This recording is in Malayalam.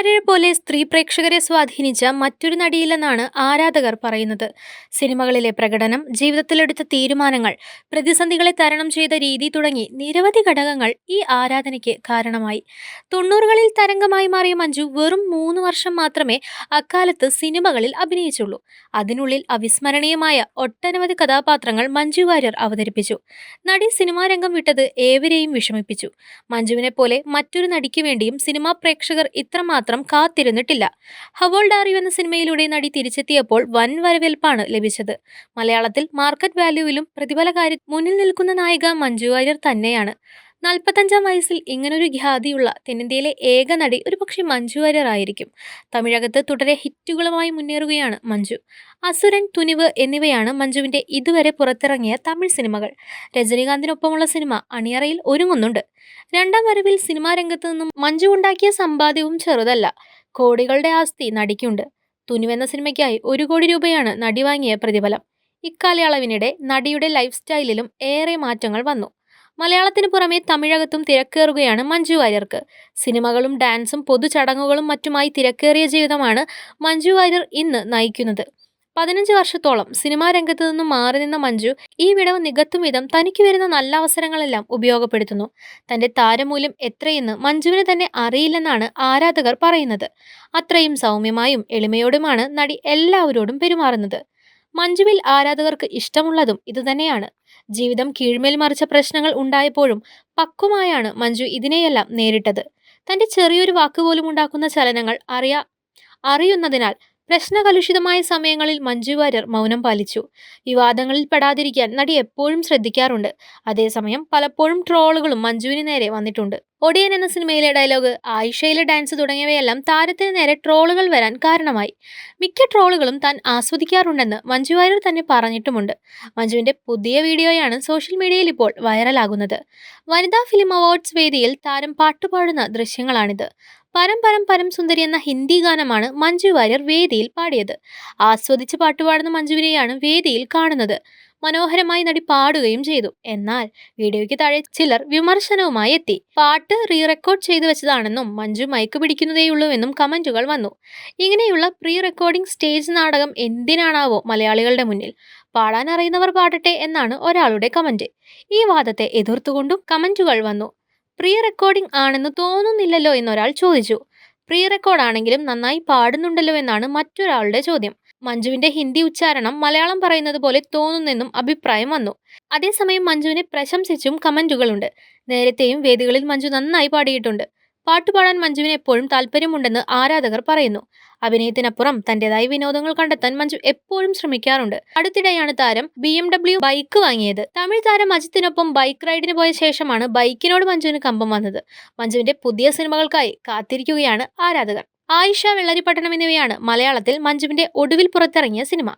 വാര്യരെ പോലെ സ്ത്രീ പ്രേക്ഷകരെ സ്വാധീനിച്ച മറ്റൊരു നടിയില്ലെന്നാണ് ആരാധകർ പറയുന്നത്. സിനിമകളിലെ പ്രകടനം ജീവിതത്തിലെടുത്ത തീരുമാനങ്ങൾ പ്രതിസന്ധികളെ തരണം ചെയ്ത രീതി തുടങ്ങി നിരവധി ഘടകങ്ങൾ ഈ ആരാധനയ്ക്ക് കാരണമായി. തൊണ്ണൂറുകളിൽ തരംഗമായി മാറിയ മഞ്ജു വെറും മൂന്ന് വർഷം മാത്രമേ അക്കാലത്ത് സിനിമകളിൽ അഭിനയിച്ചുള്ളൂ. അതിനുള്ളിൽ അവിസ്മരണീയമായ ഒട്ടനവധി കഥാപാത്രങ്ങൾ മഞ്ജു വാര്യർ അവതരിപ്പിച്ചു. നടി സിനിമാ രംഗം വിട്ടത് ഏവരെയും വിഷമിപ്പിച്ചു. മഞ്ജുവിനെ പോലെ മറ്റൊരു നടിക്ക് വേണ്ടിയും സിനിമാ പ്രേക്ഷകർ ഇത്രമാത്രം കാത്തിരുന്നിട്ടില്ല. ഹവോൾഡ് ആർ യു എന്ന സിനിമയിലൂടെ നടി തിരിച്ചെത്തിയപ്പോൾ വൻ വരവേൽപ്പാണ് ലഭിച്ചത്. മലയാളത്തിൽ മാർക്കറ്റ് വാല്യൂവിലും പ്രതിഫലകാര്യ മുന്നിൽ നിൽക്കുന്ന നായിക മഞ്ജു വാര്യർ തന്നെയാണ്. നാൽപ്പത്തഞ്ചാം വയസ്സിൽ ഇങ്ങനൊരു ഖ്യാതിയുള്ള തെന്നിന്ത്യയിലെ ഏക നടി ഒരുപക്ഷെ മഞ്ജു വാര്യർ ആയിരിക്കും. തമിഴകത്ത് തുടരെ ഹിറ്റുകളുമായി മുന്നേറുകയാണ് മഞ്ജു. അസുരൻ തുനിവ് എന്നിവയാണ് മഞ്ജുവിന്റെ ഇതുവരെ പുറത്തിറങ്ങിയ തമിഴ് സിനിമകൾ. രജനീകാന്തിനൊപ്പമുള്ള സിനിമ അണിയറയിൽ ഒരുങ്ങുന്നുണ്ട്. രണ്ടാം വരവിൽ സിനിമാ രംഗത്ത് നിന്നും മഞ്ജു ഉണ്ടാക്കിയ സമ്പാദ്യവും ചെറുതല്ല. കോടികളുടെ ആസ്തി നടിക്കുണ്ട്. തുനിവെന്ന സിനിമയ്ക്കായി ഒരു കോടി രൂപയാണ് നടി വാങ്ങിയ പ്രതിഫലം. ഇക്കാലയളവിനിടെ നടിയുടെ ലൈഫ് സ്റ്റൈലിലും ഏറെ മാറ്റങ്ങൾ വന്നു. മലയാളത്തിന് പുറമെ തമിഴകത്തും തിരക്കേറുകയാണ് മഞ്ജു വാര്യർക്ക്. സിനിമകളും ഡാൻസും പൊതുചടങ്ങുകളും മറ്റുമായി തിരക്കേറിയ ജീവിതമാണ് മഞ്ജു വാര്യർ ഇന്ന് നയിക്കുന്നത്. പതിനഞ്ച് വർഷത്തോളം സിനിമാ രംഗത്ത് നിന്നും മാറി നിന്ന മഞ്ജു ഈ വിടവ് നികത്തും വിധം തനിക്ക് വരുന്ന നല്ല അവസരങ്ങളെല്ലാം ഉപയോഗപ്പെടുത്തുന്നു. തന്റെ താരമൂല്യം എത്രയെന്ന് മഞ്ജുവിന് തന്നെ അറിയില്ലെന്നാണ് ആരാധകർ പറയുന്നത്. അത്രയും സൗമ്യമായും എളിമയോടുമാണ് നടി എല്ലാവരോടും പെരുമാറുന്നത്. മഞ്ജുവിൽ ആരാധകർക്ക് ഇഷ്ടമുള്ളതും ഇതുതന്നെയാണ്. ജീവിതം കീഴ്മേൽ മറിച്ച പ്രശ്നങ്ങൾ ഉണ്ടായപ്പോഴും പക്വമായാണ് മഞ്ജു ഇതിനെയെല്ലാം നേരിട്ടത്. തന്റെ ചെറിയൊരു വാക്കുപോലും ഉണ്ടാക്കുന്ന ചലനങ്ങൾ അറിയാ അറിയുന്നതിനാൽ പ്രശ്നകലുഷിതമായ സമയങ്ങളിൽ മഞ്ജു വാര്യർ മൗനം പാലിച്ചു. വിവാദങ്ങളിൽ പെടാതിരിക്കാൻ നടി എപ്പോഴും ശ്രദ്ധിക്കാറുണ്ട്. അതേസമയം പലപ്പോഴും ട്രോളുകളും മഞ്ജുവിന് നേരെ വന്നിട്ടുണ്ട്. ഒടിയൻ എന്ന സിനിമയിലെ ഡയലോഗ് ആയിഷയിലെ ഡാൻസ് തുടങ്ങിയവയെല്ലാം താരത്തിന് നേരെ ട്രോളുകൾ വരാൻ കാരണമായി. മിക്ക ട്രോളുകളും താൻ ആസ്വദിക്കാറുണ്ടെന്ന് മഞ്ജു വാര്യർ തന്നെ പറഞ്ഞിട്ടുമുണ്ട്. മഞ്ജുവിന്റെ പുതിയ വീഡിയോയാണ് സോഷ്യൽ മീഡിയയിൽ ഇപ്പോൾ വൈറലാകുന്നത് വനിതാ ഫിലിം അവാർഡ്സ് വേദിയിൽ താരം പാട്ടുപാടുന്ന ദൃശ്യങ്ങളാണിത്. പരം പരം പരം സുന്ദരി എന്ന ഹിന്ദി ഗാനമാണ് മഞ്ജു വാര്യർ വേദിയിൽ പാടിയത്. ആസ്വദിച്ച് പാട്ടുപാടുന്ന മഞ്ജുവിനെയാണ് വേദിയിൽ കാണുന്നത്. മനോഹരമായി നടി പാടുകയും ചെയ്തു. എന്നാൽ വീഡിയോയ്ക്ക് താഴെ ചിലർ വിമർശനവുമായി എത്തി. പാട്ട് റീ റെക്കോർഡ് ചെയ്തു വെച്ചതാണെന്നും മഞ്ജു മയക്ക് പിടിക്കുന്നതേയുള്ളൂവെന്നും കമന്റുകൾ വന്നു. ഇങ്ങനെയുള്ള പ്രീ റെക്കോർഡിംഗ് സ്റ്റേജ് നാടകം എന്തിനാണാവോ മലയാളികളുടെ മുന്നിൽ. പാടാൻ അറിയുന്നവർ പാടട്ടെ എന്നാണ് ഒരാളുടെ കമന്റ്. ഈ വാദത്തെ എതിർത്തുകൊണ്ടും കമന്റുകൾ വന്നു. പ്രീ റെക്കോർഡിംഗ് ആണെന്ന് തോന്നുന്നില്ലല്ലോ എന്നൊരാൾ ചോദിച്ചു. പ്രീ റെക്കോർഡ് ആണെങ്കിലും നന്നായി പാടുന്നുണ്ടല്ലോ എന്നാണ് മറ്റൊരാളുടെ ചോദ്യം. മഞ്ജുവിന്റെ ഹിന്ദി ഉച്ചാരണം മലയാളം പറയുന്നത് പോലെ തോന്നുന്നെന്നും അഭിപ്രായം വന്നു. അതേസമയം മഞ്ജുവിനെ പ്രശംസിച്ചും കമന്റുകളുണ്ട്. നേരത്തെയും വേദികളിൽ മഞ്ജു നന്നായി പാടിയിട്ടുണ്ട്. പാട്ടുപാടാൻ മഞ്ജുവിന് എപ്പോഴും താല്പര്യമുണ്ടെന്ന് ആരാധകർ പറയുന്നു. അഭിനയത്തിനപ്പുറം തന്റേതായ വിനോദങ്ങൾ കണ്ടെത്താൻ മഞ്ജു എപ്പോഴും ശ്രമിക്കാറുണ്ട്. അടുത്തിടെയാണ് താരം ബി എം ഡബ്ല്യു ബൈക്ക് വാങ്ങിയത്. തമിഴ് താരം അജിത്തിനൊപ്പം ബൈക്ക് റൈഡിന് പോയ ശേഷമാണ് ബൈക്കിനോട് മഞ്ജുവിന് കമ്പം വന്നത്. മഞ്ജുവിന്റെ പുതിയ സിനിമകൾക്കായി കാത്തിരിക്കുകയാണ് ആരാധകർ. ആയിഷ വെള്ളരിപ്പട്ടണം എന്നിവയാണ് മലയാളത്തിൽ മഞ്ജുവിന്റെ ഒടുവിൽ പുറത്തിറങ്ങിയ സിനിമ.